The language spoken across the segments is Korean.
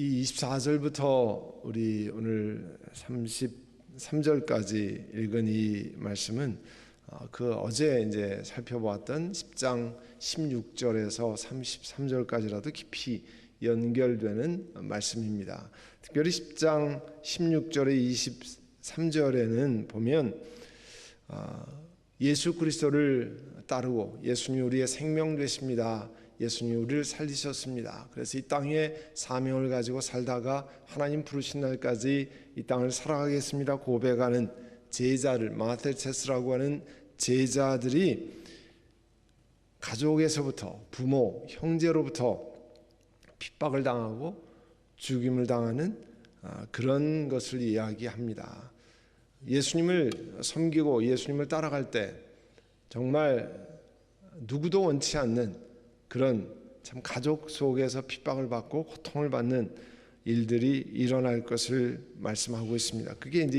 이 24절부터 우리 오늘 33절까지 읽은 이 말씀은 어, 그 어제 이제 살펴보았던 10장 16절에서 33절까지라도 깊이 연결되는 말씀입니다. 특별히 10장 16절에 23절에는 보면 어, 예수 그리스도를 따르고 예수님 우리의 생명 되십니다. 예수님 우리를 살리셨습니다. 그래서 이 땅에 사명을 가지고 살다가 하나님 부르신 날까지 이 땅을 살아가겠습니다. 고백하는 제자를 마테체스라고 하는 제자들이 가족에서부터 부모, 형제로부터 핍박을 당하고 죽임을 당하는 아, 그런 것을 이야기합니다. 예수님을 섬기고 예수님을 따라갈 때 정말 누구도 원치 않는 그런 참 가족 속에서 핍박을 받고 고통을 받는 일들이 일어날 것을 말씀하고 있습니다. 그게 이제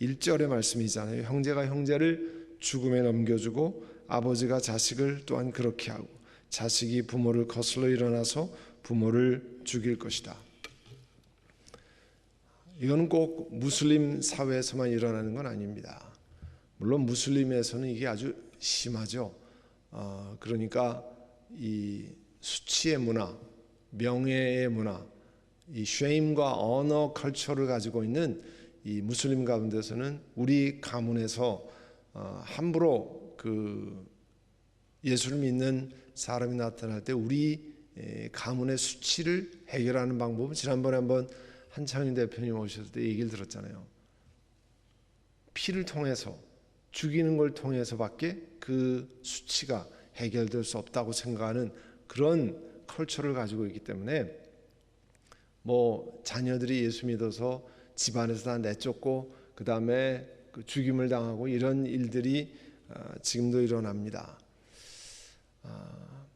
21절의 말씀이잖아요. 형제가 형제를 죽음에 넘겨주고 아버지가 자식을 또한 그렇게 하고 자식이 부모를 거슬러 일어나서 부모를 죽일 것이다. 이거는 꼭 무슬림 사회에서만 일어나는 건 아닙니다. 물론 무슬림에서는 이게 아주 심하죠. 어, 그러니까 이 수치의 문화, 명예의 문화, 이 쉐임과 언어 컬처를 가지고 있는 이 무슬림 가운데서는 우리 가문에서 어, 함부로 그 예수를 믿는 사람이 나타날 때 우리 가문의 수치를 해결하는 방법은 지난번에 한번 한창인 대표님 오셨을 때 얘기를 들었잖아요. 피를 통해서 죽이는 걸 통해서밖에 그 수치가 해결될 수 없다고 생각하는 그런 컬처를 가지고 있기 때문에 뭐 자녀들이 예수 믿어서 집안에서 다 내쫓고 그 다음에 그 죽임을 당하고 이런 일들이 어, 지금도 일어납니다. 아,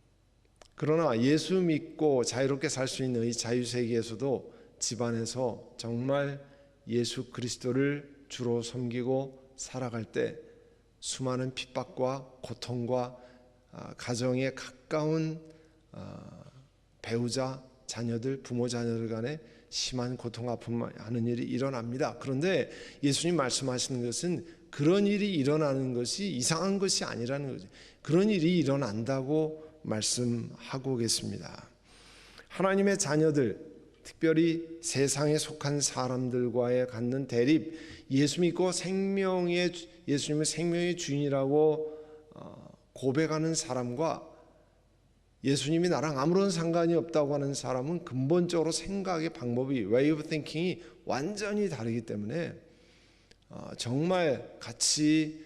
그러나 예수 믿고 자유롭게 살 수 있는 이 자유 세계에서도 집안에서 정말 예수 그리스도를 주로 섬기고 살아갈 때 수많은 핍박과 고통과 아, 가정에 가까운 아, 배우자, 자녀들, 부모 자녀들 간에 심한 고통 아픔 하는 일이 일어납니다. 그런데 예수님 말씀하시는 것은 그런 일이 일어나는 것이 이상한 것이 아니라는 거죠. 그런 일이 일어난다고 말씀하고 계십니다. 하나님의 자녀들, 특별히 세상에 속한 사람들과의 갖는 대립, 예수 믿고 생명의 예수님은 생명의 주인이라고 어, 고백하는 사람과 예수님이 나랑 아무런 상관이 없다고 하는 사람은 근본적으로 생각의 방법이 way of thinking이 완전히 다르기 때문에 어, 정말 같이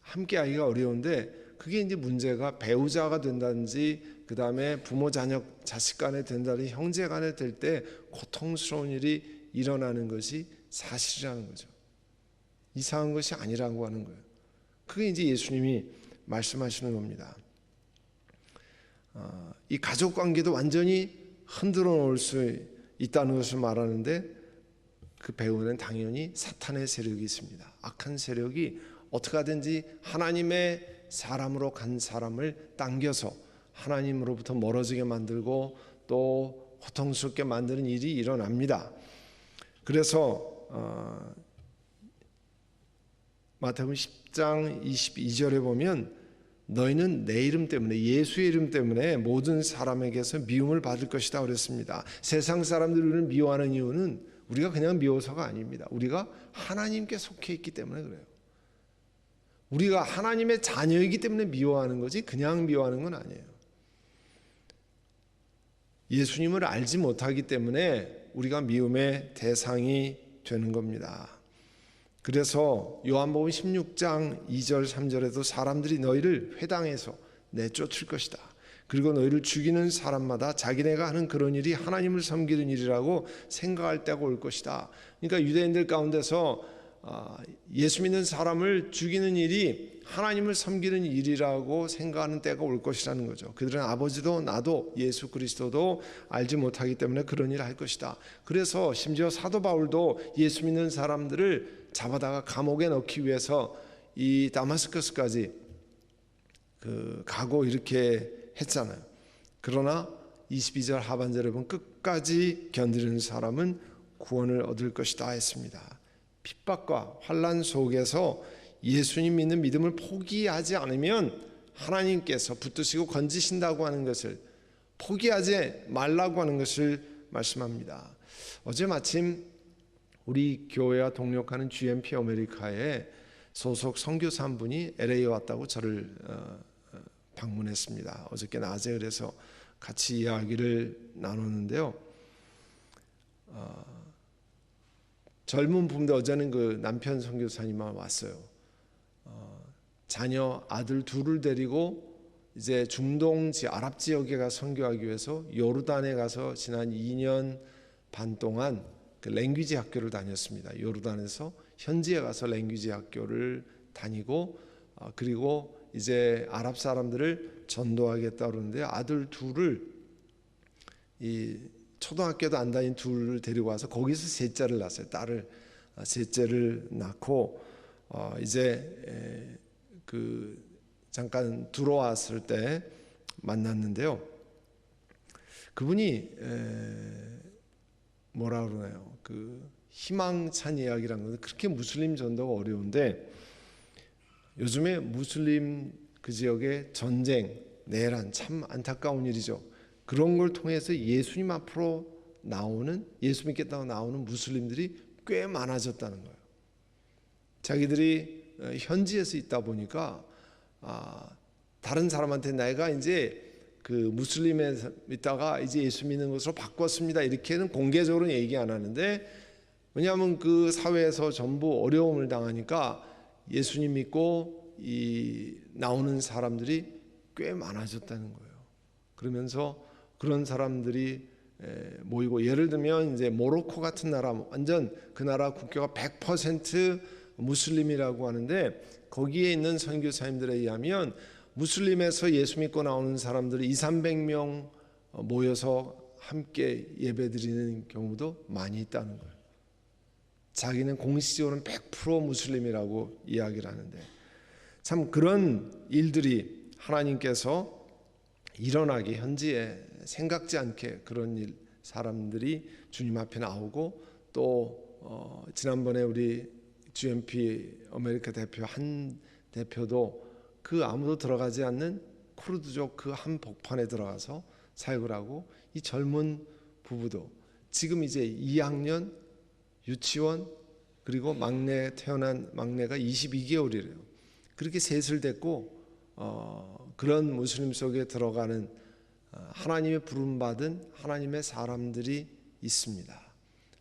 함께하기가 어려운데 그게 이제 문제가 배우자가 된다든지 그 다음에 부모 자녀 자식 간에 된다든지 형제 간에 될 때 고통스러운 일이 일어나는 것이 사실이라는 거죠. 이상한 것이 아니라고 하는 거예요. 그게 이제 예수님이 말씀하시는 겁니다. 어, 이 가족 관계도 완전히 흔들어 놓을 수 있다는 것을 말하는데 그 배우는 당연히 사탄의 세력이 있습니다. 악한 세력이 어떻게 하든지 하나님의 사람으로 간 사람을 당겨서 하나님으로부터 멀어지게 만들고 또 고통스럽게 만드는 일이 일어납니다. 그래서 어, 마태복음 10장 22절에 보면 너희는 내 이름 때문에 예수의 이름 때문에 모든 사람에게서 미움을 받을 것이다 그랬습니다. 세상 사람들을 미워하는 이유는 우리가 그냥 미워서가 아닙니다. 우리가 하나님께 속해 있기 때문에 그래요. 우리가 하나님의 자녀이기 때문에 미워하는 거지 그냥 미워하는 건 아니에요. 예수님을 알지 못하기 때문에 우리가 미움의 대상이 되는 겁니다. 그래서 요한복음 16장 2절 3절에도 사람들이 너희를 회당에서 내쫓을 것이다. 그리고 너희를 죽이는 사람마다 자기네가 하는 그런 일이 하나님을 섬기는 일이라고 생각할 때가 올 것이다. 그러니까 유대인들 가운데서 아, 예수 믿는 사람을 죽이는 일이 하나님을 섬기는 일이라고 생각하는 때가 올 것이라는 거죠. 그들은 아버지도 나도 예수 그리스도도 알지 못하기 때문에 그런 일을 할 것이다. 그래서 심지어 사도 바울도 예수 믿는 사람들을 잡아다가 감옥에 넣기 위해서 이 다마스커스까지 그 가고 이렇게 했잖아요. 그러나 22절 하반절에 보면 끝까지 견디는 사람은 구원을 얻을 것이다 했습니다. 핍박과 환란 속에서 예수님 믿는 믿음을 포기하지 않으면 하나님께서 붙드시고 건지신다고 하는 것을 포기하지 말라고 하는 것을 말씀합니다. 어제 마침 우리 교회와 동력하는 GMP 아메리카에 소속 선교사 한 분이 LA에 왔다고 저를 어, 어, 방문했습니다. 어저께 낮에 그래서 같이 이야기를 나눴는데요. 어, 젊은 부부인데 어제는 그 남편 선교사님만 왔어요. 어, 자녀 아들 둘을 데리고 이제 중동 지 아랍 지역에 가 선교하기 위해서 요르단에 가서 지난 2년 반 동안 그 랭귀지 학교를 다녔습니다. 요르단에서 현지에 가서 랭귀지 학교를 다니고 어, 그리고 이제 아랍 사람들을 전도하겠다 그러는데 아들 둘을 이 초등학교도 안 다닌 둘을 데리고 와서 거기서 셋째를 낳았어요. 딸을 어, 셋째를 낳고 어 이제 에, 그 잠깐 들어왔을 때 만났는데요. 그분이 에, 뭐라 그러나요? 그 희망찬 이야기라는 것은 그렇게 무슬림 전도가 어려운데 요즘에 무슬림 그 지역의 전쟁, 내란 참 안타까운 일이죠. 그런 걸 통해서 예수님 앞으로 나오는 예수 믿겠다고 나오는 무슬림들이 꽤 많아졌다는 거예요. 자기들이 어, 현지에서 있다 보니까 아, 다른 사람한테 내가 이제 그 무슬림에 있다가 이제 예수 믿는 것으로 바꿨습니다. 이렇게는 공개적으로 얘기 안 하는데 왜냐하면 그 사회에서 전부 어려움을 당하니까 예수님 믿고 이 나오는 사람들이 꽤 많아졌다는 거예요. 그러면서 그런 사람들이 모이고 예를 들면 이제 모로코 같은 나라 완전 그 나라 국교가 100% 무슬림이라고 하는데 거기에 있는 선교사님들에 의하면 무슬림에서 예수 믿고 나오는 사람들이 2, 300명 모여서 함께 예배드리는 경우도 많이 있다는 거예요. 자기는 공식적으로는 100% 무슬림이라고 이야기를 하는데 참 그런 일들이 하나님께서 일어나게 현지에 생각지 않게 그런 일 사람들이 주님 앞에 나오고 또 어, 지난번에 우리 GMP 아메리카 대표 한 대표도 그 아무도 들어가지 않는 쿠르드족 그 한 복판에 들어가서 사역을 하고 이 젊은 부부도 지금 이제 2학년 유치원 그리고 막내 태어난 막내가 22개월이래요. 그렇게 셋을 데리고 어, 그런 무슬림 속에 들어가는 어, 하나님의 부름 받은 하나님의 사람들이 있습니다.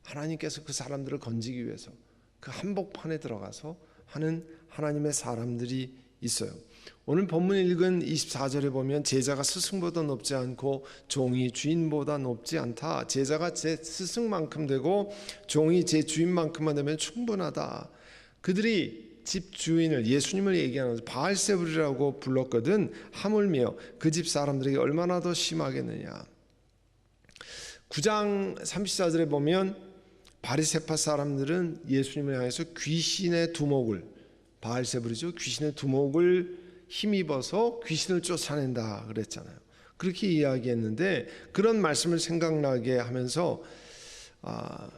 하나님께서 그 사람들을 건지기 위해서 그 한복판에 들어가서 하는 하나님의 사람들이 있어요. 오늘 본문 읽은 24절에 보면 제자가 스승보다 높지 않고 종이 주인보다 높지 않다. 제자가 제 스승만큼 되고 종이 제 주인만큼만 되면 충분하다. 그들이 집 주인을 예수님을 얘기하는 바알세불이라고 불렀거든 하물며 그 집 사람들에게 얼마나 더 심하겠느냐. 9장 34절에 보면 바리세파 사람들은 예수님을 향해서 귀신의 두목을 바알세불이죠. 귀신의 두목을 힘입어서 귀신을 쫓아낸다 그랬잖아요. 그렇게 이야기했는데 그런 말씀을 생각나게 하면서 아,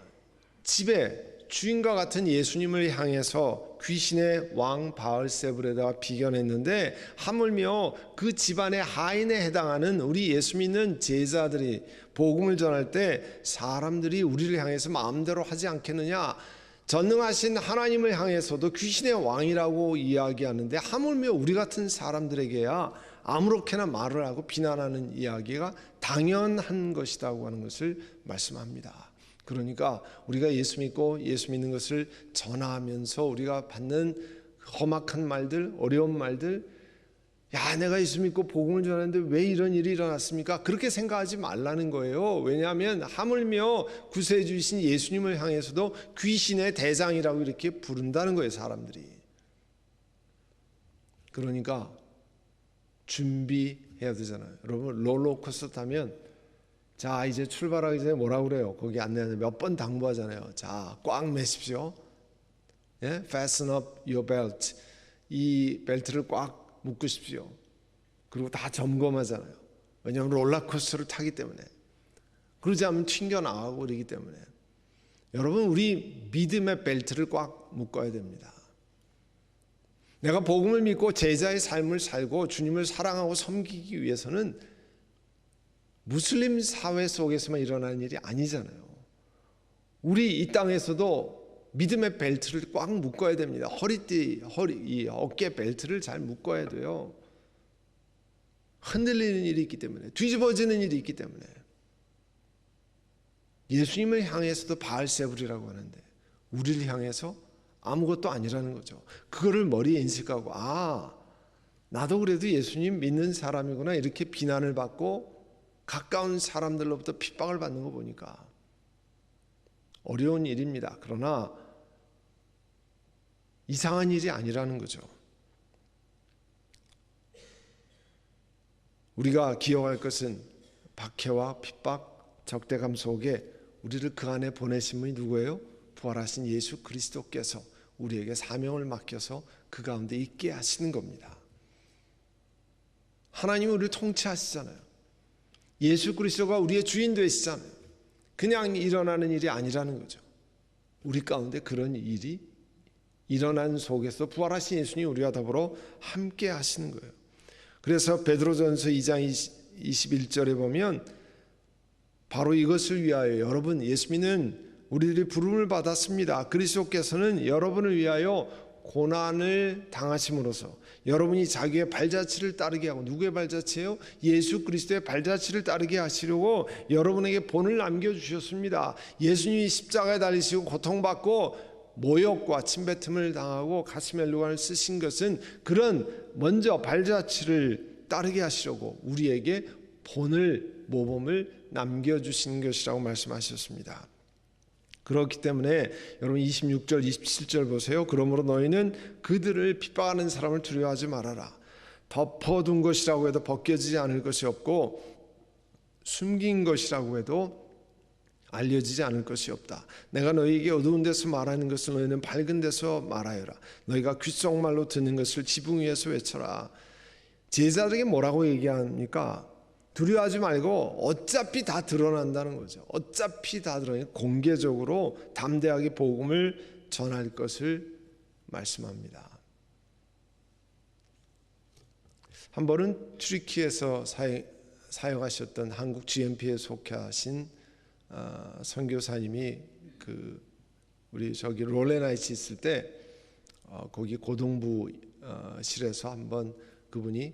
집에 주인과 같은 예수님을 향해서 귀신의 왕 바알세불에다가 비견했는데 하물며 그 집안의 하인에 해당하는 우리 예수 믿는 제자들이 복음을 전할 때 사람들이 우리를 향해서 마음대로 하지 않겠느냐 전능하신 하나님을 향해서도 귀신의 왕이라고 이야기하는데 하물며 우리 같은 사람들에게야 아무렇게나 말을 하고 비난하는 이야기가 당연한 것이라고 하는 것을 말씀합니다. 그러니까 우리가 예수 믿고 예수 믿는 것을 전하면서 우리가 받는 험악한 말들, 어려운 말들, 야, 내가 예수 믿고 복음을 전하는데 왜 이런 일이 일어났습니까? 그렇게 생각하지 말라는 거예요. 왜냐하면 하물며 구세해 주신 예수님을 향해서도 귀신의 대장이라고 이렇게 부른다는 거예요, 사람들이. 그러니까 준비해야 되잖아요. 여러분 롤러코스터 타면 자 이제 출발하기 전에 뭐라 그래요? 거기 안내하는 몇 번 당부하잖아요. 자 꽉 매십시오. 예? Fasten up your belt. 이 벨트를 꽉 묶으십시오. 그리고 다 점검하잖아요. 왜냐하면 롤러코스터를 타기 때문에. 그러지 않으면 튕겨나가고 그러기 때문에. 여러분, 우리 믿음의 벨트를 꽉 묶어야 됩니다. 내가 복음을 믿고 제자의 삶을 살고 주님을 사랑하고 섬기기 위해서는 무슬림 사회 속에서만 일어나는 일이 아니잖아요. 우리 이 땅에서도 믿음의 벨트를 꽉 묶어야 됩니다. 허리띠, 허리, 이 어깨 벨트를 잘 묶어야 돼요. 흔들리는 일이 있기 때문에, 뒤집어지는 일이 있기 때문에. 예수님을 향해서도 바알세불이라고 하는데, 우리를 향해서 아무것도 아니라는 거죠. 그거를 머리에 인식하고, 아, 나도 그래도 예수님 믿는 사람이구나. 이렇게 비난을 받고, 가까운 사람들로부터 핍박을 받는 거 보니까, 어려운 일입니다. 그러나 이상한 일이 아니라는 거죠. 우리가 기억할 것은 박해와 핍박, 적대감 속에 우리를 그 안에 보내신 분이 누구예요? 부활하신 예수 그리스도께서 우리에게 사명을 맡겨서 그 가운데 있게 하시는 겁니다. 하나님은 우리를 통치하시잖아요. 예수 그리스도가 우리의 주인 되시잖아요. 그냥 일어나는 일이 아니라는 거죠. 우리 가운데 그런 일이 일어난 속에서 부활하신 예수님 우리와 더불어 함께 하시는 거예요. 그래서 베드로전서 2장 21절에 보면 바로 이것을 위하여 여러분 예수 믿는 우리들이 부름을 받았습니다. 그리스도께서는 여러분을 위하여 고난을 당하심으로써 여러분이 자기의 발자취를 따르게 하고 누구의 발자취예요? 예수 그리스도의 발자취를 따르게 하시려고 여러분에게 본을 남겨 주셨습니다. 예수님이 십자가에 달리시고 고통받고 모욕과 침뱉음을 당하고 누관을 쓰신 것은 그런 먼저 발자취를 따르게 하시려고 우리에게 본을 모범을 남겨 주신 것이라고 말씀하셨습니다. 그렇기 때문에 여러분 26절 27절 보세요. 그러므로 너희는 그들을 핍박하는 사람을 두려워하지 말아라. 덮어둔 것이라고 해도 벗겨지지 않을 것이 없고 숨긴 것이라고 해도 알려지지 않을 것이 없다. 내가 너희에게 어두운 데서 말하는 것을 너희는 밝은 데서 말하여라. 너희가 귓속말로 듣는 것을 지붕 위에서 외쳐라. 제자들에게 뭐라고 얘기합니까? 두려워하지 말고 어차피 다 드러난다는 거죠. 어차피 다 드러나 공개적으로 담대하게 복음을 전할 것을 말씀합니다. 한 번은 튀르키에서 사역하셨던 한국 GMP에 속하신 어, 선교사님이 그 우리 저기 롤레나이츠 있을 때 어, 거기 고동부실에서 어, 한번 그분이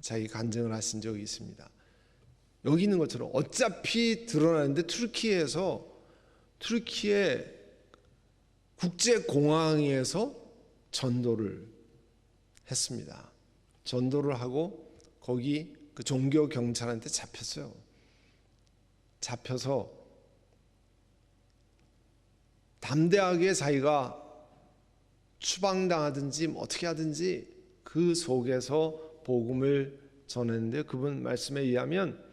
자기 간증을 하신 적이 있습니다. 여기 있는 것처럼 어차피 드러나는데 투르키에서 투르키의 국제공항에서 전도를 했습니다. 전도를 하고 거기 그 종교 경찰한테 잡혔어요. 잡혀서 담대하게 자기가 추방당하든지 뭐 어떻게 하든지 그 속에서 복음을 전했는데 그분 말씀에 의하면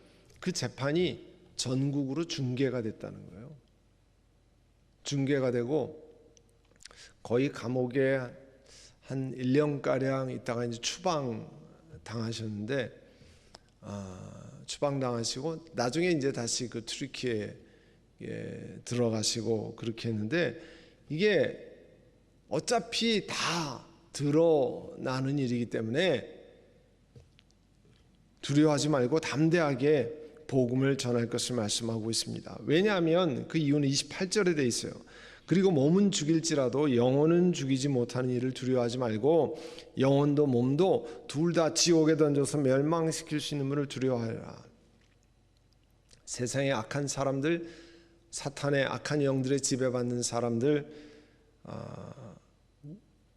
그 재판이 전국으로 중계가 됐다는 거예요. 중계가 되고 거의 감옥에 한 1년가량 있다가 이제 추방 당하셨는데 어, 추방 당하시고 나중에 이제 다시 그 트리키에 예, 들어가시고 그렇게 했는데 이게 어차피 다 드러나는 일이기 때문에 두려워하지 말고 담대하게 복음을 전할 것을 말씀하고 있습니다. 왜냐하면 그 이유는 28절에 돼 있어요. 그리고 몸은 죽일지라도 영혼은 죽이지 못하는 일을 두려워하지 말고 영혼도 몸도 둘 다 지옥에 던져서 멸망시킬 수 있는 분을 두려워하라. 세상의 악한 사람들, 사탄의 악한 영들의 지배받는 사람들, 아,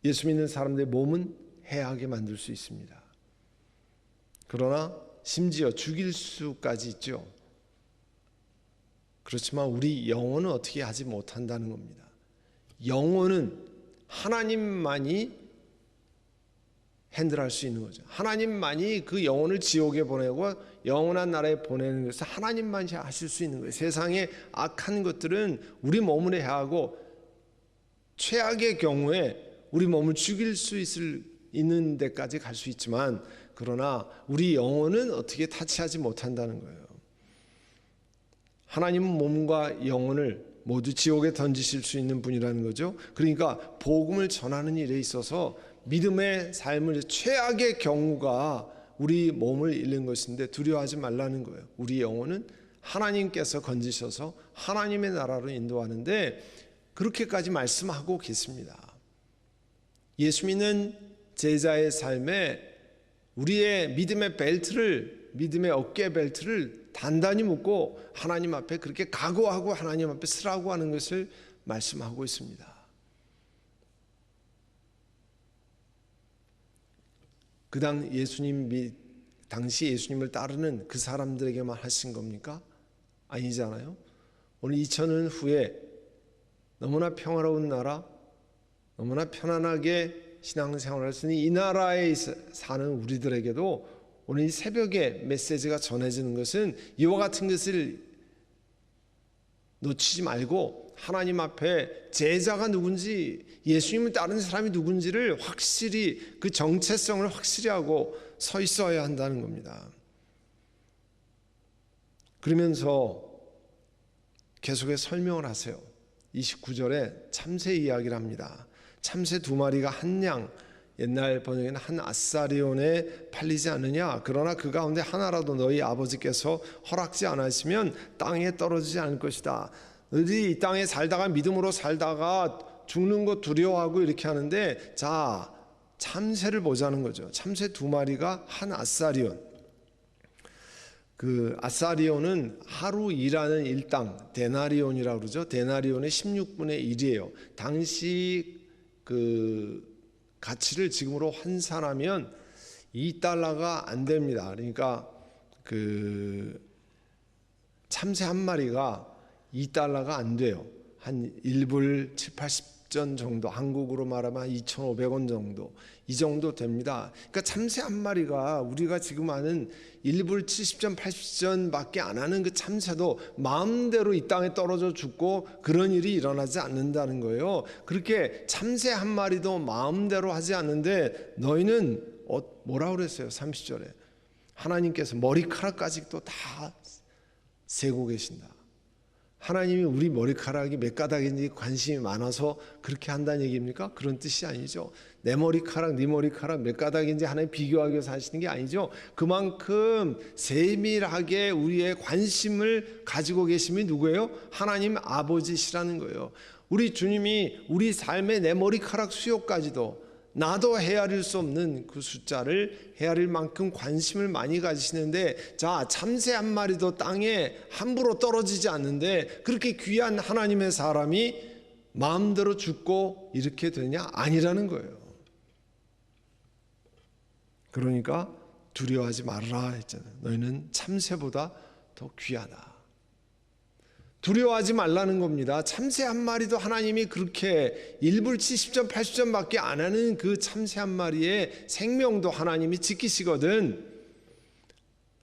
예수 믿는 사람들의 몸은 해하게 만들 수 있습니다. 그러나 심지어 죽일 수까지 있죠. 그렇지만 우리 영혼은 어떻게 하지 못한다는 겁니다. 영혼은 하나님만이 핸들할 수 있는 거죠. 하나님만이 그 영혼을 지옥에 보내고 영원한 나라에 보내는 것을 하나님만이 하실 수 있는 거예요. 세상의 악한 것들은 우리 몸을 해하고 최악의 경우에 우리 몸을 죽일 수 있을 있는 데까지 갈 수 있지만 그러나 우리 영혼은 어떻게 타치하지 못한다는 거예요. 하나님은 몸과 영혼을 모두 지옥에 던지실 수 있는 분이라는 거죠. 그러니까 복음을 전하는 일에 있어서 믿음의 삶을 최악의 경우가 우리 몸을 잃는 것인데 두려워하지 말라는 거예요. 우리 영혼은 하나님께서 건지셔서 하나님의 나라로 인도하는데 그렇게까지 말씀하고 계십니다. 예수 믿는 제자의 삶에 우리의 믿음의 벨트를 믿음의 어깨 벨트를 단단히 묶고 하나님 앞에 그렇게 각오하고 하나님 앞에 쓰라고 하는 것을 말씀하고 있습니다. 그당 예수님 미, 당시 예수님을 따르는 그 사람들에게만 하신 겁니까? 아니잖아요. 오늘 2000년 후에 너무나 평화로운 나라, 너무나 편안하게 신앙생활을 있는 이 나라에 사는 우리들에게도 오늘 이 새벽에 메시지가 전해지는 것은 이와 같은 것을 놓치지 말고 하나님 앞에 제자가 누군지 예수님을 따르는 사람이 누군지를 확실히 그 정체성을 확실히 하고 서 있어야 한다는 겁니다. 그러면서 계속해 설명을 하세요. 29절에 참새 이야기를 합니다. 참새 두 마리가 한 양, 옛날 번역에는 한 아사리온에 팔리지 않느냐. 그러나 그 가운데 하나라도 너희 아버지께서 허락지 않으시면 땅에 떨어지지 않을 것이다. 너희 이 땅에 살다가 믿음으로 살다가 죽는 것 두려워하고 이렇게 하는데 자 참새를 보자는 거죠. 참새 두 마리가 한 아사리온. 그 아사리온은 하루 일하는 일당 데나리온이라고 그러죠. 데나리온의 16분의 1이에요. 당시 그 가치를 지금으로 환산하면 2달러가 안 됩니다. 그러니까 그 참새 한 마리가 2달러가 안 돼요. 한 1불 7, 80 전 정도 한국으로 말하면 2,500원 정도 이 정도 됩니다. 그러니까 참새 한 마리가 우리가 지금 아는 1불 70전 80전밖에 안 하는 그 참새도 마음대로 이 땅에 떨어져 죽고 그런 일이 일어나지 않는다는 거예요. 그렇게 참새 한 마리도 마음대로 하지 않는데 너희는 어, 뭐라 그랬어요? 30절에 하나님께서 머리카락까지도 다 세고 계신다. 하나님이 우리 머리카락이 몇 가닥인지 관심이 많아서 그렇게 한다는 얘기입니까? 그런 뜻이 아니죠. 내 머리카락, 네 머리카락 몇 가닥인지 하나님 비교하기 위해서 하시는 게 아니죠. 그만큼 세밀하게 우리의 관심을 가지고 계심이 누구예요? 하나님 아버지시라는 거예요. 우리 주님이 우리 삶의 내 머리카락 수요까지도 나도 헤아릴 수 없는 그 숫자를 헤아릴 만큼 관심을 많이 가지시는데 자 참새 한 마리도 땅에 함부로 떨어지지 않는데 그렇게 귀한 하나님의 사람이 마음대로 죽고 이렇게 되냐 아니라는 거예요. 그러니까 두려워하지 말라 했잖아요. 너희는 참새보다 더 귀하다. 두려워하지 말라는 겁니다. 참새 한 마리도 하나님이 그렇게 1불 70점, 80점밖에 안 하는 그 참새 한 마리의 생명도 하나님이 지키시거든.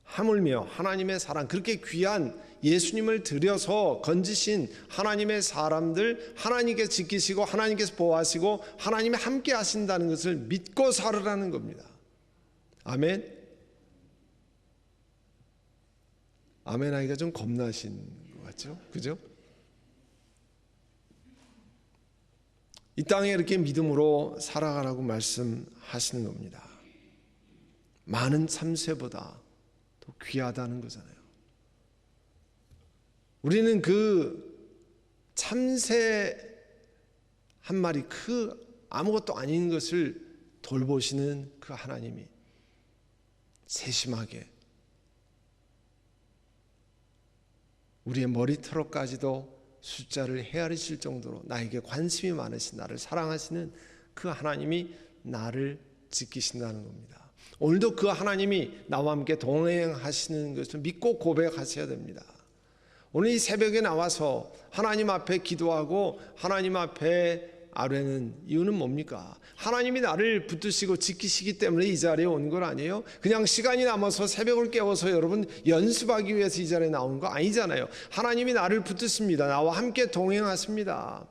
하물며 하나님의 사랑, 그렇게 귀한 예수님을 들여서 건지신 하나님의 사람들, 하나님께서 지키시고, 하나님께서 보호하시고, 하나님이 함께 하신다는 것을 믿고 살으라는 겁니다. 아멘. 아멘 하기가 좀 겁나신 같죠? 그죠? 이 땅에 이렇게 믿음으로 살아가라고 말씀하시는 겁니다. 많은 참새보다 더 귀하다는 거잖아요. 우리는 그 참새 한 마리 그 아무것도 아닌 것을 돌보시는 그 하나님이 세심하게 우리의 머리털까지도 숫자를 헤아리실 정도로 나에게 관심이 많으신 나를 사랑하시는 그 하나님이 나를 지키신다는 겁니다. 오늘도 그 하나님이 나와 함께 동행하시는 것을 믿고 고백하셔야 됩니다. 오늘 이 새벽에 나와서 하나님 앞에 기도하고 하나님 앞에 아뢰는 이유는 뭡니까? 하나님이 나를 붙드시고 지키시기 때문에 이 자리에 온건 아니에요. 그냥 시간이 남아서 새벽을 깨워서 여러분 연습하기 위해서 이 자리에 나온 거 아니잖아요. 하나님이 나를 붙드십니다. 나와 함께 동행하십니다.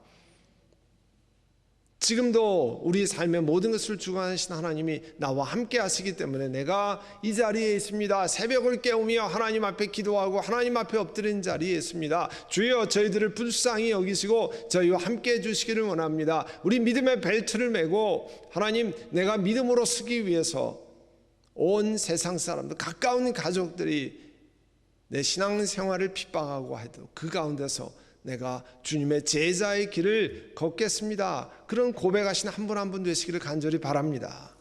지금도 우리 삶의 모든 것을 주관하신 하나님이 나와 함께 하시기 때문에 내가 이 자리에 있습니다. 새벽을 깨우며 하나님 앞에 기도하고 하나님 앞에 엎드린 자리에 있습니다. 주여 저희들을 불쌍히 여기시고 저희와 함께 해 주시기를 원합니다. 우리 믿음의 벨트를 메고 하나님 내가 믿음으로 쓰기 위해서 온 세상 사람들 가까운 가족들이 내 신앙 생활을 핍박하고 해도 그 가운데서 내가 주님의 제자의 길을 걷겠습니다. 그런 고백하신 한분 한분 되시기를 간절히 바랍니다.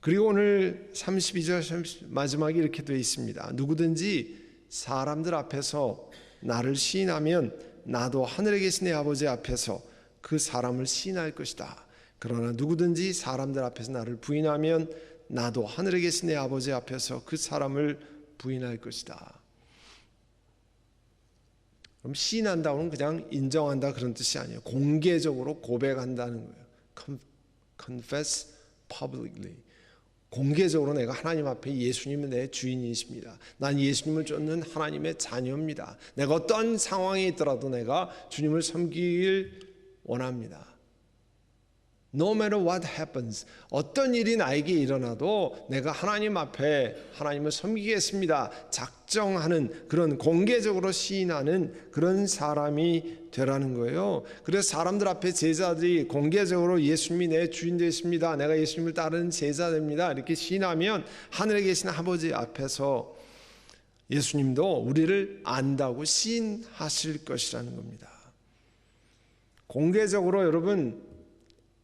그리고 오늘 32절 마지막에 이렇게 되어 있습니다. 누구든지 사람들 앞에서 나를 시인하면 나도 하늘에 계신 내 아버지 앞에서 그 사람을 시인할 것이다. 그러나 누구든지 사람들 앞에서 나를 부인하면 나도 하늘에 계신 내 아버지 앞에서 그 사람을 부인할 것이다. 그럼 시인한다고는 그냥 인정한다 그런 뜻이 아니에요. 공개적으로 고백한다는 거예요. Confess publicly. 공개적으로 내가 하나님 앞에 예수님은 내 주인이십니다. 난 예수님을 쫓는 하나님의 자녀입니다. 내가 어떤 상황에 있더라도 내가 주님을 섬기길 원합니다. No matter what happens, 어떤 일이 나에게 일어나도 내가 하나님 앞에 하나님을 섬기겠습니다. 작정하는 그런 공개적으로 시인하는 그런 사람이 되라는 거예요. 그래서 사람들 앞에 제자들이 공개적으로 예수님이 내 주인 되십니다. 내가 예수님을 따르는 제자 됩니다. 이렇게 시인하면 하늘에 계신 아버지 앞에서 예수님도 우리를 안다고 시인하실 것이라는 겁니다. 공개적으로 여러분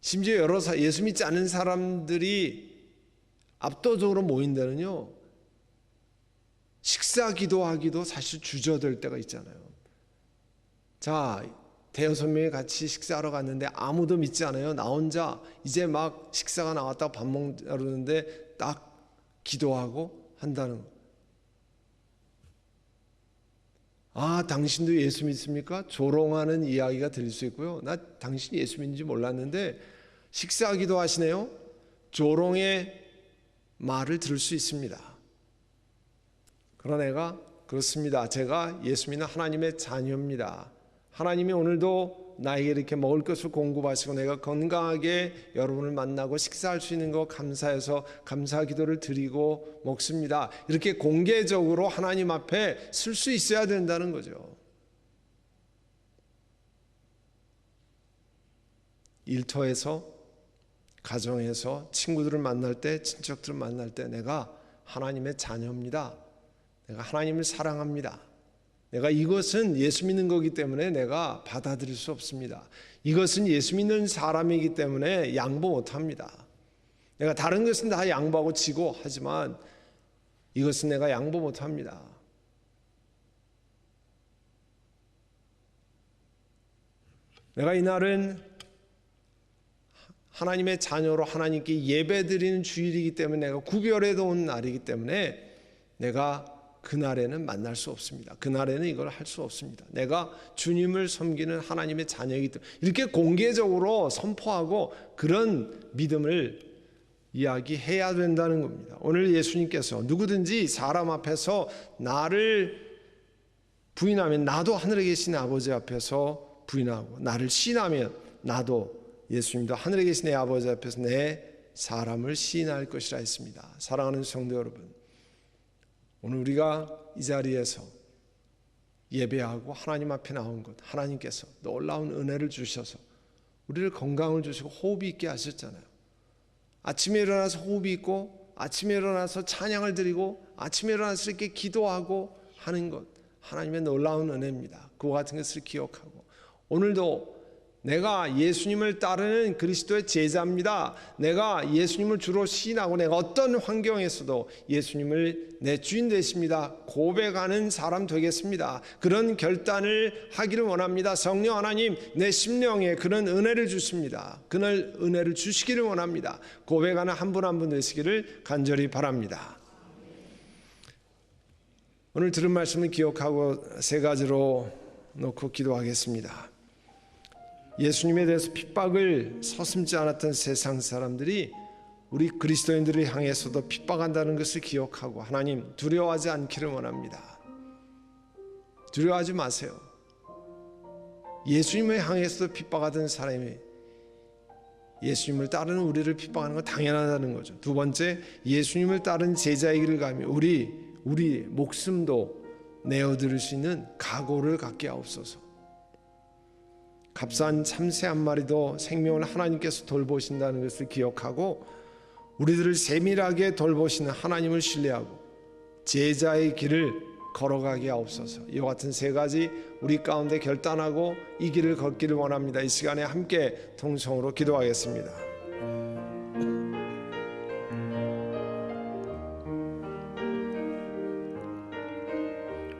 심지어 여러 사, 예수 믿지 않는 사람들이 압도적으로 모인 데는요. 식사 기도하기도 사실 주저될 때가 있잖아요. 자, 대여섯 명이 같이 식사하러 갔는데 아무도 믿지 않아요. 나 혼자 이제 막 식사가 나왔다 밥 먹는데 딱 기도하고 한다는 거. 아, 당신도 예수 믿습니까? 조롱하는 이야기가 들릴 수 있고요. 나 당신 예수 믿는지 몰랐는데 식사하기도 하시네요. 조롱의 말을 들을 수 있습니다. 그러나 내가 그렇습니다. 제가 예수 믿는 하나님의 자녀입니다. 하나님이 오늘도 나에게 이렇게 먹을 것을 공급하시고 내가 건강하게 여러분을 만나고 식사할 수 있는 것 감사해서 감사 기도를 드리고 먹습니다. 이렇게 공개적으로 하나님 앞에 쓸 수 있어야 된다는 거죠. 일터에서 가정에서 친구들을 만날 때, 친척들을 만날 때 내가 하나님의 자녀입니다. 내가 하나님을 사랑합니다. 내가 이것은 예수 믿는 거기 때문에 내가 받아들일 수 없습니다. 이것은 예수 믿는 사람이기 때문에 양보 못 합니다. 내가 다른 것은 다 양보하고 지고 하지만 이것은 내가 양보 못 합니다. 내가 이날은 하나님의 자녀로 하나님께 예배드리는 주일이기 때문에 내가 구별해 놓은 날이기 때문에 내가 그날에는 만날 수 없습니다. 그날에는 이걸 할 수 없습니다. 내가 주님을 섬기는 하나님의 자녀이기 때문에 이렇게 공개적으로 선포하고 그런 믿음을 이야기해야 된다는 겁니다. 오늘 예수님께서 누구든지 사람 앞에서 나를 부인하면 나도 하늘에 계신 아버지 앞에서 부인하고 나를 신하면 나도 예수님도 하늘에 계신 내 아버지 앞에서 내 사람을 시인할 것이라 했습니다. 사랑하는 성도 여러분, 오늘 우리가 이 자리에서 예배하고 하나님 앞에 나온 것, 하나님께서 놀라운 은혜를 주셔서 우리를 건강을 주시고 호흡이 있게 하셨잖아요. 아침에 일어나서 호흡이 있고, 아침에 일어나서 찬양을 드리고, 아침에 일어나서 이렇게 기도하고 하는 것, 하나님의 놀라운 은혜입니다. 그와 같은 것을 기억하고, 오늘도 내가 예수님을 따르는 그리스도의 제자입니다. 내가 예수님을 주로 시인하고 내가 어떤 환경에서도 예수님을 내 주인 되십니다. 고백하는 사람 되겠습니다. 그런 결단을 하기를 원합니다. 성령 하나님 내 심령에 그런 은혜를 주십니다. 그날 은혜를 주시기를 원합니다. 고백하는 한 분 한 분 되시기를 간절히 바랍니다. 오늘 들은 말씀을 기억하고 세 가지로 놓고 기도하겠습니다. 예수님에 대해서 핍박을 서슴지 않았던 세상 사람들이 우리 그리스도인들을 향해서도 핍박한다는 것을 기억하고 하나님 두려워하지 않기를 원합니다. 두려워하지 마세요. 예수님을 향해서도 핍박하던 사람이 예수님을 따르는 우리를 핍박하는 건 당연하다는 거죠. 두 번째, 예수님을 따른 제자의 길을 가며 우리 우리 목숨도 내어 드릴 수 있는 각오를 갖게 하옵소서. 값싼 참새 한 마리도 생명을 하나님께서 돌보신다는 것을 기억하고 우리들을 세밀하게 돌보시는 하나님을 신뢰하고 제자의 길을 걸어가게 하옵소서. 이와 같은 세 가지 우리 가운데 결단하고 이 길을 걷기를 원합니다. 이 시간에 함께 통성으로 기도하겠습니다.